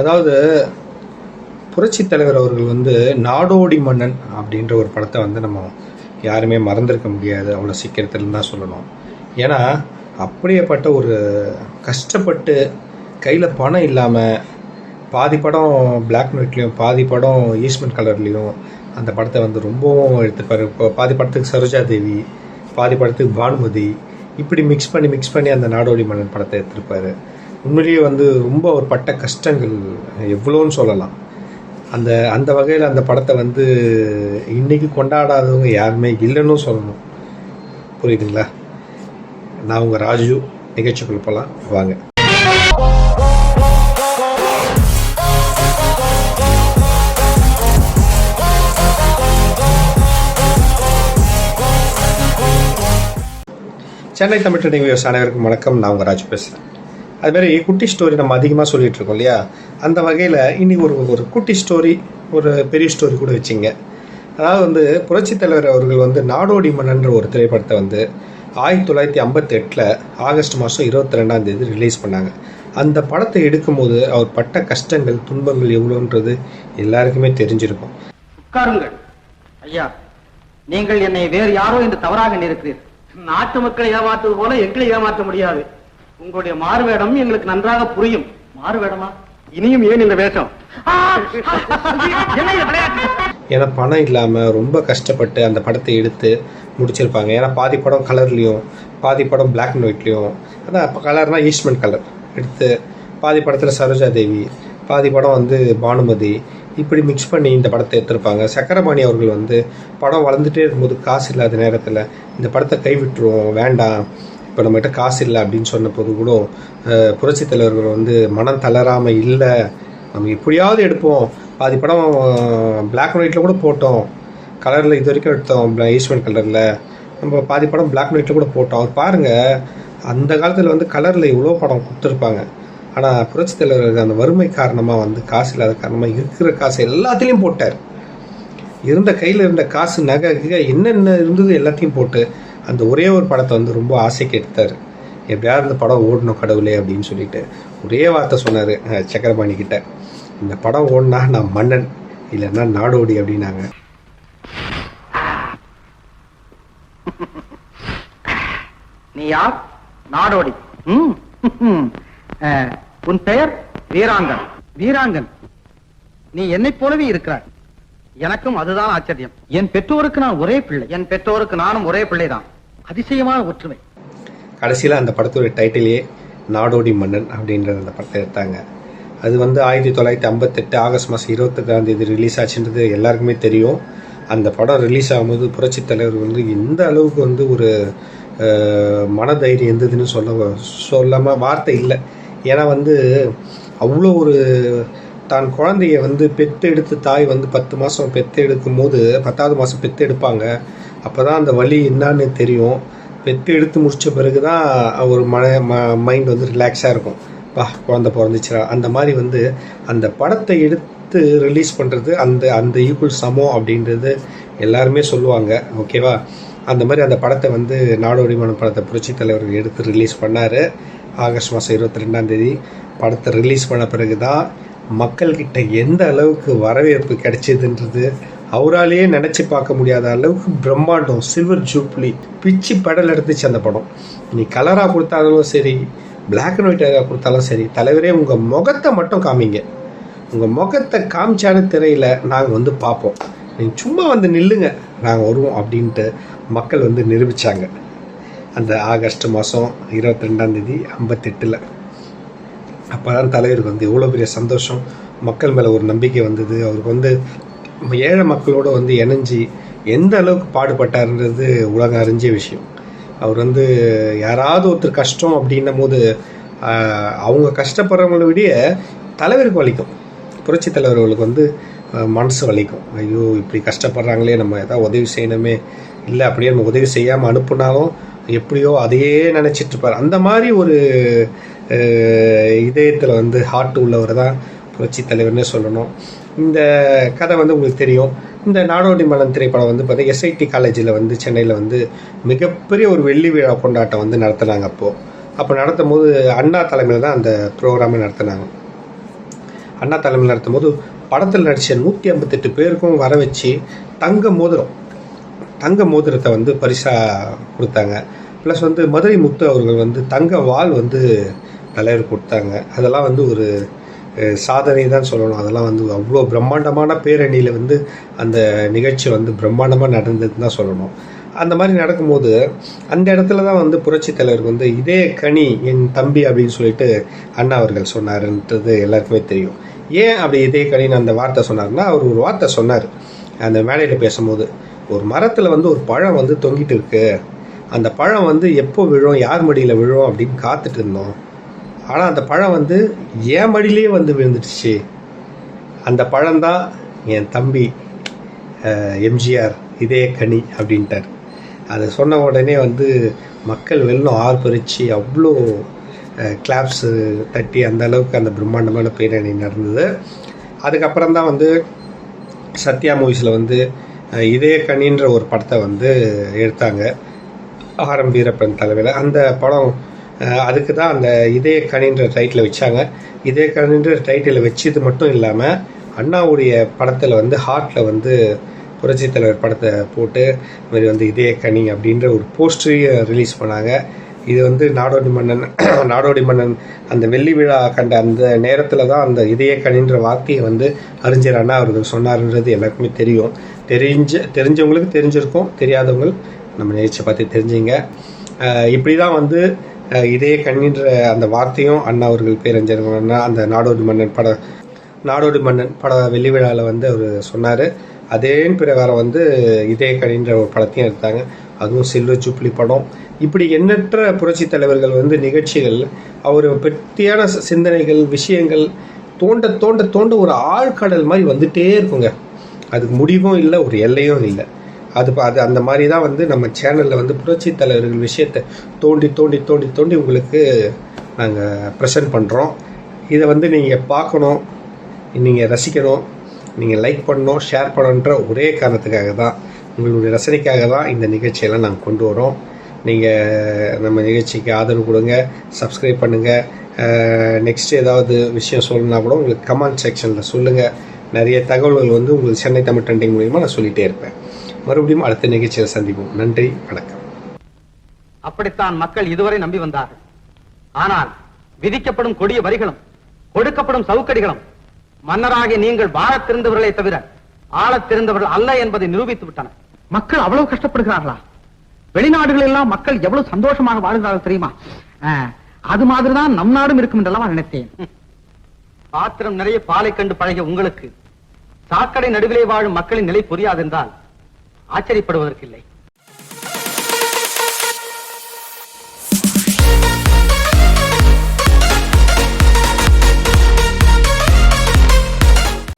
அதாவது புரட்சி தலைவர் அவர்கள் வந்து நாடோடி மன்னன் அப்படின்ற ஒரு படத்தை வந்து நம்ம யாருமே மறந்திருக்க முடியாது. அவ்வளோ சீக்கிரத்தில் தான் சொல்லணும். ஏன்னா அப்படியேப்பட்ட ஒரு கஷ்டப்பட்டு கையில் பணம் இல்லாமல் பாதி படம் பிளாக் அண்ட் ஒயிட்லேயும் பாதி படம் ஈஸ்ட்மெண்ட் கலர்லேயும் அந்த படத்தை வந்து ரொம்பவும் எடுத்துப்பார். இப்போ பாதி படத்துக்கு சரோஜா தேவி பாதி படத்துக்கு பானுமதி இப்படி மிக்ஸ் பண்ணி மிக்ஸ் பண்ணி அந்த நாடோடி மன்னன் படத்தை எடுத்திருப்பார். உண்மையிலேயே வந்து ரொம்ப ஒரு பட்ட கஷ்டங்கள் எவ்வளோன்னு சொல்லலாம். அந்த அந்த வகையில் அந்த படத்தை வந்து இன்னைக்கு கொண்டாடாதவங்க யாருமே இல்லைன்னு சொல்லணும். புரியுதுங்களா? நான் உங்கள் ராஜு நிகழ்ச்சிக்குள்ள போகலாம் வாங்க. சென்னை தமிழ் ட்ரெண்டிங் வியூஸ் அனைவருக்கும் வணக்கம். நான் உங்கள் ராஜு பேசுகிறேன் அதுமாரி குட்டி ஸ்டோரி நம்ம அதிகமாக சொல்லிட்டு இருக்கோம் இல்லையா? அந்த வகையில் இனி ஒரு ஒரு குட்டி ஸ்டோரி ஒரு பெரிய ஸ்டோரி கூட வச்சிங்க. அதாவது வந்து புரட்சித் தலைவர் அவர்கள் வந்து நாடோடி மன்னன்ற ஒரு திரைப்படத்தை வந்து ஆயிரத்தி தொள்ளாயிரத்தி ஐம்பத்தெட்டில் ஆகஸ்ட் மாதம் இருபத்தி ரெண்டாம் தேதி ரிலீஸ் பண்ணாங்க. அந்த படத்தை எடுக்கும்போது அவர் பட்ட கஷ்டங்கள் துன்பங்கள் எவ்வளோன்றது எல்லாருக்குமே தெரிஞ்சிருக்கும். உட்காருங்கள். ஐயா நீங்கள் என்னை வேறு யாரோ என்று தவறாக நினைக்கிறீர்கள். நாட்டு மக்களை ஏமாற்றுவது போல எங்களை ஏமாற்ற முடியாது. உங்களுடைய மாறுவேடம் எங்களுக்கு நன்றாக புரியும். மாறுவேடமா? இனியும் ஏன் இந்த வேஷம்? ஏன்னா பணம் இல்லாமல் ரொம்ப கஷ்டப்பட்டு அந்த படத்தை எடுத்து முடிச்சிருப்பாங்க. ஏன்னா பாதி படம் கலர்லேயும் பாதி படம் பிளாக் அண்ட் ஒயிட்லேயும் அதான் இப்போ கலர்னால் ஈஸ்ட்மெண்ட் கலர் எடுத்து பாதி படத்தில் சரோஜா தேவி பாதி படம் வந்து பானுமதி. இப்படி மிக்ஸ் பண்ணி இந்த படத்தை எடுத்திருப்பாங்க. சக்கரபாணி அவர்கள் வந்து படம் வளர்ந்துட்டே இருக்கும்போது காசு இல்லாத நேரத்தில் இந்த படத்தை கைவிட்டுருவோம் வேண்டாம். இப்போ நம்மகிட்ட காசு இல்லை அப்படின்னு சொன்ன போது கூட புரட்சி தலைவர்கள் வந்து மனம் தளராமல் இல்லை நம்ம எப்படியாவது எடுப்போம். பாதி படம் பிளாக் அண்ட் ஒயிட்டில் கூட போட்டோம். கலரில் இது வரைக்கும் எடுத்தோம் ஈஸ்வன் கலரில் நம்ம பாதி படம் பிளாக் அண்ட் ஒயிட்டில் கூட போட்டோம். அவர் பாருங்கள் அந்த காலத்தில் வந்து கலரில் இவ்வளோ படம் கொடுத்துருப்பாங்க. ஆனால் புரட்சி தலைவர்கள் அந்த வறுமை காரணமாக வந்து காசு இல்லாத காரணமாக இருக்கிற காசு எல்லாத்துலேயும் போட்டார். இருந்த கையில் இருந்த காசு நகை என்னென்ன இருந்தது எல்லாத்தையும் போட்டு அந்த ஒரே ஒரு படத்தை வந்து ரொம்ப ஆசைக்கு எடுத்தார் எப்படியாவது இந்த படம் ஓடணும் கடவுளே அப்படின்னு சொல்லிட்டு ஒரே வார்த்தை சொன்னார் சக்கரபாணி கிட்ட. இந்த படம் ஓடினா நான் மன்னன் இல்லைன்னா நாடோடி அப்படின்னாங்க. நீ யார்? நாடோடி. உன் பெயர் வீராங்கன். வீராங்கன். நீ என்னைப் போலவே இருக்கிறாய். எனக்கும் அதுதான் ஆச்சரியம். என் பெற்றோருக்கு நான் ஒரே பிள்ளை. என் பெற்றோருக்கு நானும் ஒரே பிள்ளைதான். அதிசயமான ஒற்றுமை. கடைசியில் அந்த படத்தோட டைட்டிலே நாடோடி மன்னன் அப்படின்ற அந்த படத்தை எடுத்தாங்க. அது வந்து ஆயிரத்தி தொள்ளாயிரத்தி ஐம்பத்தெட்டு ஆகஸ்ட் மாதம் இருபத்தெட்டாம் தேதி ரிலீஸ் ஆச்சுன்றது எல்லாருக்குமே தெரியும். அந்த படம் ரிலீஸ் ஆகும்போது புரட்சி தலைவர் வந்து எந்த அளவுக்கு வந்து ஒரு அஹ், மனதைரியம் இருந்ததுன்னு சொல்ல சொல்லாமல் வார்த்தை இல்லை. ஏன்னா வந்து அவ்வளோ ஒரு தான் குழந்தைய வந்து பெத்து எடுத்து தாய் வந்து பத்து மாதம் பெத்து எடுக்கும் போது பத்தாவது மாதம் பெத்து எடுப்பாங்க அப்போ தான் அந்த வலி என்னன்னு தெரியும். பெத்து எடுத்து முடித்த பிறகு தான் ஒரு மன ம மைண்ட் வந்து ரிலாக்ஸாக இருக்கும். பா குழந்த பிறந்துச்சுரா அந்த மாதிரி வந்து அந்த படத்தை எடுத்து ரிலீஸ் பண்ணுறது அந்த அந்த ஈக்குவல் சமம் அப்படின்றது எல்லாருமே சொல்லுவாங்க. ஓகேவா அந்த மாதிரி அந்த படத்தை வந்து நாடோடி மனம் படத்தை புரட்சி தலைவர்கள் எடுத்து ரிலீஸ் பண்ணார். ஆகஸ்ட் மாதம் இருபத்தி ரெண்டாம் தேதி படத்தை ரிலீஸ் பண்ண பிறகு தான் மக்கள்கிட்ட எந்த அளவுக்கு வரவேற்பு கிடைச்சதுன்றது அவராலேயே நினச்சி பார்க்க முடியாத அளவுக்கு பிரம்மாண்டம் சில்வர் ஜூப்ளி பிச்சு படல் எடுத்துச்சு அந்த படம். நீ கலராக கொடுத்தாலும் சரி பிளாக் அண்ட் ஒயிட்டாக கொடுத்தாலும் சரி தலைவரே உங்கள் முகத்தை மட்டும் காமிங்க. உங்கள் முகத்தை காமிச்சான திரையில் நாங்கள் வந்து பார்ப்போம். நீங்கள் சும்மா வந்து நில்லுங்க நாங்கள் வருவோம் அப்படின்ட்டு மக்கள் வந்து நிரூபித்தாங்க அந்த ஆகஸ்ட் மாதம் இருபத்தி ரெண்டாம் தேதி ஐம்பத்தெட்டில். அப்போ தான் தலைவருக்கு வந்து எவ்வளோ பெரிய சந்தோஷம். மக்கள் மேலே ஒரு நம்பிக்கை வந்தது. அவருக்கு வந்து ஏழை மக்களோட வந்து இணைஞ்சி எந்த அளவுக்கு பாடுபட்டார்ன்றது உலகம் அறிஞ்ச விஷயம். அவர் வந்து யாராவது ஒருத்தர் கஷ்டம் அப்படின்னும் போது அவங்க கஷ்டப்படுறவங்கள விட தலைவருக்கு வலிக்கும். புரட்சி தலைவர்களுக்கு வந்து மனசு வலிக்கும். ஐயோ இப்படி கஷ்டப்படுறாங்களே நம்ம எதாவது உதவி செய்யணுமே. இல்லை அப்படியே நம்ம உதவி செய்யாமல் அனுப்புனாலும் எப்படியோ அதையே நினச்சிட்டு இருப்பார் அந்த மாதிரி ஒரு இதயத்தில் வந்து ஹார்ட் உள்ளவர் தான் புரட்சி தலைவர்னே சொல்லணும். இந்த கதை வந்து உங்களுக்கு தெரியும். இந்த நாடோடி மன்னன் திரைப்படம் வந்து பார்த்தீங்கன்னா எஸ்ஐடி காலேஜில் வந்து சென்னையில் வந்து மிகப்பெரிய ஒரு வெள்ளி விழா கொண்டாட்டம் வந்து நடத்தினாங்க அப்போது அப்போ நடத்தும் போது அண்ணா தலைமையில் தான் அந்த ப்ரோக்ராமை நடத்தினாங்க. அண்ணா தலைமையில் நடத்தும் போது படத்தில் நடித்த நூற்றி ஐம்பத்தெட்டு பேருக்கும் வர வச்சு தங்க மோதிரம் தங்க மோதிரத்தை வந்து பரிசாக கொடுத்தாங்க. ப்ளஸ் வந்து மதுரை முத்து அவர்கள் வந்து தங்க வாள் வந்து தலைவர் கொடுத்தாங்க. அதெல்லாம் வந்து ஒரு சாதனை தான் சொல்லணும். அதெல்லாம் வந்து அவ்வளோ பிரம்மாண்டமான பேரணியில் வந்து அந்த நிகழ்ச்சி வந்து பிரம்மாண்டமாக நடந்ததுன்னு தான் சொல்லணும். அந்த மாதிரி நடக்கும்போது அந்த இடத்துல தான் வந்து புரட்சி தலைவர் வந்து இதே கனி என் தம்பி அப்படின்னு சொல்லிட்டு அண்ணா அவர்கள் சொன்னார்ன்றது எல்லாருக்குமே தெரியும். ஏன் அப்படி இதே கனின்னு அந்த வார்த்தை சொன்னார்னா அவர் ஒரு வார்த்தை சொன்னார். அந்த மேடையில் பேசும்போது. ஒரு மரத்தில் வந்து ஒரு பழம் வந்து தொங்கிட்டு இருக்கு. அந்த பழம் வந்து எப்போ விழும் யார் மடியில் விழும் அப்படின்னு காத்துட்டு இருந்தோம். ஆனால் அந்த பழம் வந்து என் மடியிலே வந்து விழுந்துடுச்சு. அந்த பழம்தான் என் தம்பி எம்ஜிஆர் இதே கனி அப்படின்ட்டார். அதை சொன்ன உடனே வந்து மக்கள் வெள்ளம் ஆர்ப்பரித்து அவ்வளோ கிளாப்ஸு தட்டி அந்த அளவுக்கு அந்த பிரம்மாண்டமான பேரணி நடந்தது. அதுக்கப்புறம் தான் வந்து சத்யா மூவிஸில் வந்து இதே கணின்ற ஒரு படத்தை வந்து எடுத்தாங்க. ஆரம் வீரப்பன் தலைமையில். அந்த படம் அதுக்கு தான் அந்த இதே கணின்ற டைட்டில் வச்சாங்க. இதே கணின்ற டைட்டில் வச்சது மட்டும் இல்லாமல் அண்ணாவுடைய படத்தில் வந்து ஹார்ட்டில் வந்து புரட்சி தலைவர் படத்தை போட்டு இது மாதிரி வந்து இதே கனி அப்படின்ற ஒரு போஸ்டரையும் ரிலீஸ் பண்ணாங்க. இது வந்து நாடோடி மன்னன் நாடோடி மன்னன் அந்த வெள்ளி விழா கண்ட அந்த நேரத்தில் தான் அந்த இதய கணின்ற வார்த்தையை வந்து அறிஞர் அண்ணா அவர்கள் சொன்னார்ன்றது எல்லாருக்குமே தெரியும். தெரிஞ்ச தெரிஞ்சவங்களுக்கு தெரிஞ்சிருக்கும் தெரியாதவங்கள் நம்ம நிகழ்ச்சியை பார்த்து தெரிஞ்சுங்க. இப்படி தான் வந்து இதே கண்ணின்ற அந்த வார்த்தையும் அண்ணா அவர்கள் பேரறிஞர் அண்ணா அந்த நாடோடி மன்னன் பட நாடோடி மன்னன் பட வெள்ளி விழாவில் வந்து அவர் சொன்னார். அதே பிரகாரம் வந்து இதே கணின்ற ஒரு படத்தையும் எடுத்தாங்க. அதுவும் சில்வர் ஜூப்ளி படம். இப்படி எண்ணற்ற புரட்சி தலைவர்கள் வந்து நிகழ்ச்சிகள் அவர் பற்றியான சிந்தனைகள் விஷயங்கள் தோண்ட தோண்ட தோண்ட ஒரு ஆழ்கடல் மாதிரி வந்துட்டே இருக்குங்க. அதுக்கு முடிவும் இல்லை ஒரு எல்லையும் இல்லை. அது ப- அது அந்த மாதிரி தான் வந்து நம்ம சேனலில் வந்து புரட்சி தலைவர்கள் விஷயத்தை தோண்டி தோண்டி தோண்டி தோண்டி உங்களுக்கு நாங்கள் ப்ரெசென்ட் பண்ணுறோம் இதை வந்து நீங்கள் பார்க்கணும் நீங்கள் ரசிக்கணும் நீங்கள் லைக் பண்ணணும் ஷேர் பண்ணணுன்ற ஒரே காரணத்துக்காக தான் உங்களுடைய ரசனைக்காக தான் இந்த நிகழ்ச்சியெல்லாம் நாங்கள் கொண்டு வரோம். நீங்கள் நம்ம நிகழ்ச்சிக்கு ஆதரவு கொடுங்க சப்ஸ்கிரைப் பண்ணுங்கள் நெக்ஸ்ட் ஏதாவது விஷயம் சொல்லணுன்னா கூட உங்களுக்கு கமெண்ட் செக்ஷனில் சொல்லுங்கள் நிறைய தகவல்கள் வந்து உங்களுக்கு சென்னை தமிழ் ட்ரெண்டிங் மூலிமா நான் சொல்லிகிட்டே இருப்பேன். மறுபடியும் அடுத்த நிகழ்ச்சியில் சந்திப்போம். நன்றி வணக்கம். அப்படித்தான் மக்கள் இதுவரை நம்பி வந்தார்கள். ஆனால் விதிக்கப்படும் கொடிய வரிகளும் கொடுக்கப்படும் சவுக்கடிகளும் மன்னராகிய நீங்கள் வாழத் தெரிந்தவர்களே தவிர ஆளத் தெரிந்தவர்கள் அல்ல என்பதை நிரூபித்து விட்டன. மக்கள் அவ்வளவு கஷ்டப்படுகிறார்களா? வெளிநாடுகள் எல்லாம் மக்கள் எவ்வளவு சந்தோஷமாக வாழ்கிறார்கள் தெரியுமா? அது மாதிரிதான் நம் நாடும் இருக்கும் என்றெல்லாம் நினைத்தேன். பாத்திரம் நிறைய பாலை கண்டு பழகிய உங்களுக்கு சாக்கடை நடுவிலே வாழும் மக்களின் நிலை புரியாதென்றால் ஆச்சரியப்படுவதற்கில்லை.